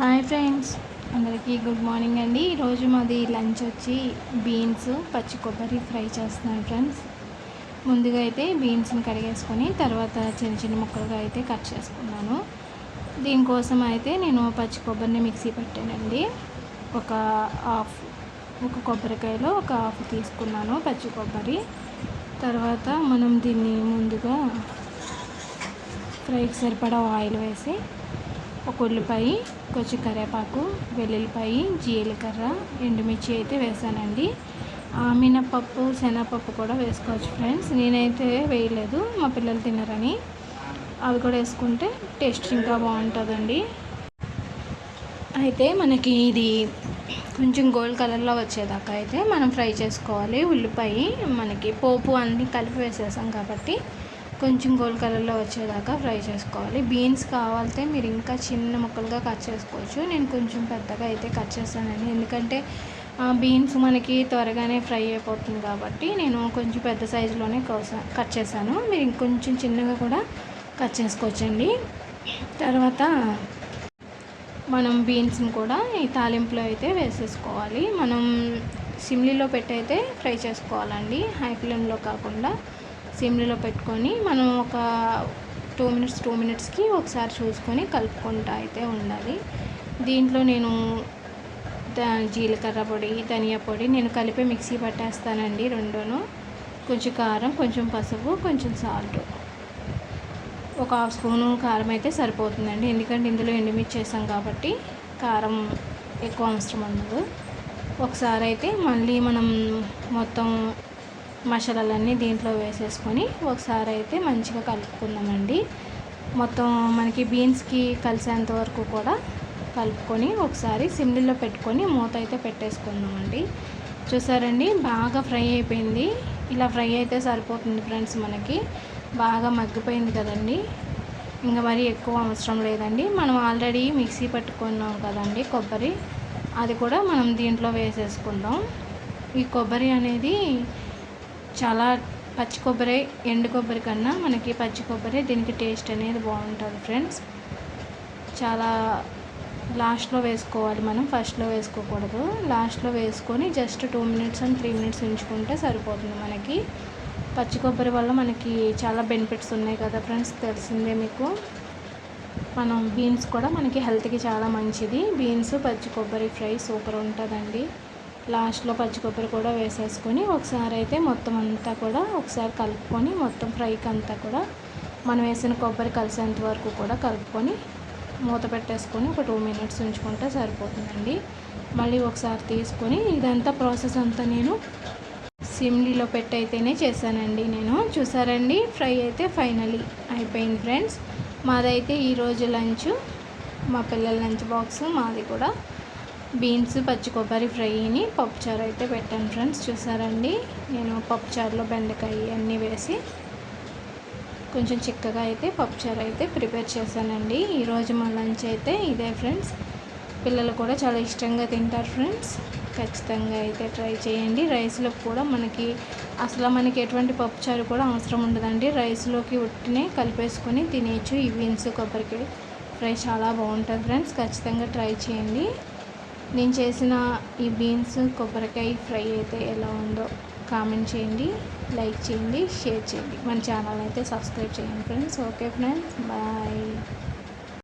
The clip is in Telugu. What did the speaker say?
హాయ్ ఫ్రెండ్స్ అందరికీ గుడ్ మార్నింగ్ అండి. ఈరోజు మాది లంచ్ వచ్చి బీన్స్ పచ్చి కొబ్బరి ఫ్రై చేస్తున్నాను ఫ్రెండ్స్ ముందుగా అయితే బీన్స్ని కడిగేసుకొని తర్వాత చిన్న చిన్న ముక్కలుగా అయితే కట్ చేసుకున్నాను. దీనికోసం అయితే నేను పచ్చి కొబ్బరిని మిక్సీ పెట్టానండి. ఒక హాఫ్ ఒక కొబ్బరికాయలో ఒక హాఫ్ తీసుకున్నాను పచ్చి కొబ్బరి. తర్వాత మనం దీన్ని ముందుగా ఫ్రైకి సరిపడా ఆయిల్ వేసి ఒక ఉల్లిపాయ కొంచెం కరివేపాకు వెల్లుల్లిపాయ జీలకర్ర ఎండుమిర్చి అయితే వేసానండి. మినపప్పు శనగపప్పు కూడా వేసుకోవచ్చు ఫ్రెండ్స్. నేనైతే వేయలేదు మా పిల్లలు తినరని. అవి కూడా వేసుకుంటే టేస్ట్ ఇంకా బాగుంటుందండి. అయితే మనకి ఇది కొంచెం గోల్డ్ కలర్లో వచ్చేదాకా అయితే మనం ఫ్రై చేసుకోవాలి. ఉల్లిపాయ మనకి పోపు అన్నీ కలిపి వేసేసాం కాబట్టి కొంచెం గోల్డ్ కలర్లో వచ్చేదాకా ఫ్రై చేసుకోవాలి. బీన్స్ కావాలంటే మీరు ఇంకా చిన్న ముక్కలుగా కట్ చేసుకోవచ్చు. నేను కొంచెం పెద్దగా అయితే కట్ చేస్తానండి. ఎందుకంటే బీన్స్ మనకి త్వరగానే ఫ్రై అయిపోతుంది కాబట్టి నేను కొంచెం పెద్ద సైజులోనే కోసా కట్ చేశాను. మీరు ఇంకొంచెం చిన్నగా కూడా కట్ చేసుకోవచ్చండి. తర్వాత మనం బీన్స్ని కూడా ఈ తాలింపులో అయితే వేసేసుకోవాలి. మనం సిమ్లీలో పెట్టి అయితే ఫ్రై చేసుకోవాలండి. హై ఫ్లేమ్లో కాకుండా సిమ్లో పెట్టుకొని మనం ఒక టూ మినిట్స్ టూ మినిట్స్కి ఒకసారి చూసుకొని కలుపుకుంటా అయితే ఉండాలి. దీంట్లో నేను జీలకర్ర పొడి ధనియా పొడి నేను కలిపి మిక్సీ పట్టేస్తానండి రెండును. కొంచెం కారం కొంచెం పసుపు కొంచెం సాల్ట్. ఒక హాఫ్ స్పూను కారం అయితే సరిపోతుందండి. ఎందుకంటే ఇందులో ఎండుమిర్చి చేసాం కాబట్టి కారం ఎక్కువ అవసరం ఉండదు. ఒకసారి అయితే మళ్ళీ మనం మొత్తం మసాలాలన్నీ దీంట్లో వేసేసుకొని ఒకసారి అయితే మంచిగా కలుపుకుందామండి. మొత్తం మనకి బీన్స్కి కలిసేంత వరకు కూడా కలుపుకొని ఒకసారి సిమ్లీలో పెట్టుకొని మూత అయితే పెట్టేసుకుందామండి. చూసారండి? బాగా ఫ్రై అయిపోయింది. ఇలా ఫ్రై అయితే సరిపోతుంది ఫ్రెండ్స్ మనకి. బాగా మగ్గిపోయింది కదండి. ఇంకా మరి ఎక్కువ అవసరం లేదండి. మనం ఆల్రెడీ మిక్సీ పెట్టుకున్నాం కదండి కొబ్బరి. అది కూడా మనం దీంట్లో వేసేసుకుందాం. ఈ కొబ్బరి అనేది చాలా పచ్చి కొబ్బరి ఎండు కొబ్బరి కన్నా మనకి పచ్చి కొబ్బరి దీనికి టేస్ట్ అనేది బాగుంటుంది ఫ్రెండ్స్ చాలా లాస్ట్లో వేసుకోవాలి మనం ఫస్ట్లో వేసుకోకూడదు. లాస్ట్లో వేసుకొని just two minutes and three minutes ఉంచుకుంటే సరిపోతుంది మనకి. పచ్చి కొబ్బరి వల్ల మనకి చాలా బెనిఫిట్స్ ఉన్నాయి కదా ఫ్రెండ్స్ తెలిసిందే మీకు. మనం బీన్స్ కూడా మనకి హెల్త్కి చాలా మంచిది. బీన్స్ పచ్చి కొబ్బరి ఫ్రై సూపర్ ఉంటుందండి. లాస్ట్లో పచ్చి కొబ్బరి కూడా వేసేసుకొని ఒకసారి అయితే మొత్తం అంతా కూడా ఒకసారి కలుపుకొని మొత్తం ఫ్రైకి అంతా కూడా మనం వేసిన కొబ్బరి కలిసేంత వరకు కూడా కలుపుకొని మూత పెట్టేసుకొని ఒక టూ మినిట్స్ ఉంచుకుంటే సరిపోతుందండి. మళ్ళీ ఒకసారి తీసుకొని ఇదంతా ప్రాసెస్ అంతా నేను సిమ్లీలో పెట్టయితేనే చేశానండి నేను. చూసారండి? ఫ్రై అయితే ఫైనలీ అయిపోయింది ఫ్రెండ్స్. మాదైతే ఈరోజు లంచ్ మా పిల్లల లంచ్ బాక్స్ మాది కూడా బీన్స్ పచ్చి కొబ్బరి ఫ్రైని పప్పుచారు అయితే పెట్టాను ఫ్రెండ్స్. చూసారండి? నేను పప్పుచారులో బెండకాయ అన్నీ వేసి కొంచెం చిక్కగా అయితే పప్పుచారు అయితే ప్రిపేర్ చేశానండి. ఈరోజు మా లంచ్ అయితే ఇదే ఫ్రెండ్స్. పిల్లలు కూడా చాలా ఇష్టంగా తింటారు ఫ్రెండ్స్. ఖచ్చితంగా అయితే ట్రై చేయండి. రైస్లో కూడా మనకి అసలు మనకి ఎటువంటి పప్పుచారు కూడా అవసరం ఉండదండి. రైస్లోకి ఉట్టినే కలిపేసుకొని తినేయచ్చు. ఈ బీన్స్ కొబ్బరికాయ ఫ్రై చాలా బాగుంటుంది ఫ్రెండ్స్. ఖచ్చితంగా ట్రై చేయండి. నేను చేసిన ఈ బీన్స్ కొబ్బరికాయ ఫ్రై అయితే ఎలా ఉందో కామెంట్ చేయండి లైక్ చేయండి షేర్ చేయండి. మన ఛానల్ అయితే సబ్స్క్రైబ్ చేయండి ఫ్రెండ్స్. Okay friends bye.